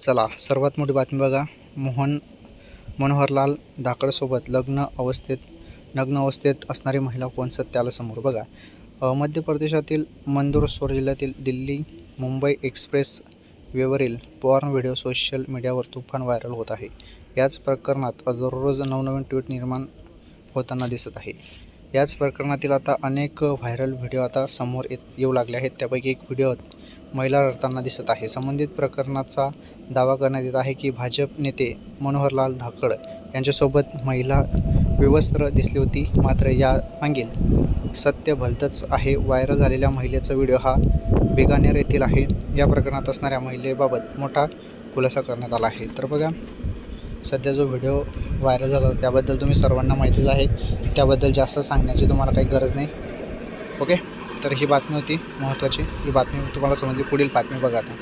चला सर्वात मोठी बातमी बघा. मोहन मनोहरलाल धाकडसोबत लग्न अवस्थेत नग्न अवस्थेत असणारी महिला कोण सत्याला समोर बघा. मध्य प्रदेशातील मंदुरसोर जिल्ह्यातील दिल्ली मुंबई एक्सप्रेस वेवरील पॉर्न व्हिडिओ सोशल मीडियावर तुफान व्हायरल होत आहे. याच प्रकरणात दररोज नवनवीन ट्विट निर्माण होताना दिसत आहे. याच प्रकरणातील आता अनेक व्हायरल व्हिडिओ आता समोर येत येऊ लागले आहेत. त्यापैकी एक व्हिडिओ महिला रडताना दिसत आहे. संबंधित प्रकरणाचा दावा करण्यात येत आहे की भाजप नेते मनोहरलाल धाकड यांच्यासोबत महिला विवस्त्र दिसली होती. मात्र या मागील सत्य भलतंच आहे. व्हायरल झालेल्या महिलेचा व्हिडिओ हा बेगानेर येथील आहे. या प्रकरणात असणाऱ्या महिलेबाबत मोठा खुलासा करण्यात आला आहे. तर बघा सध्या जो व्हिडिओ व्हायरल झाला त्याबद्दल तुम्ही सर्वांना माहितीच आहे. त्याबद्दल जास्त सांगण्याची तुम्हाला काही गरज नाही. ओके? तर ही बातमी होती. महत्त्वाची. ही बातमी तुम्हाला समजली. पुढील बातमी बघा आता.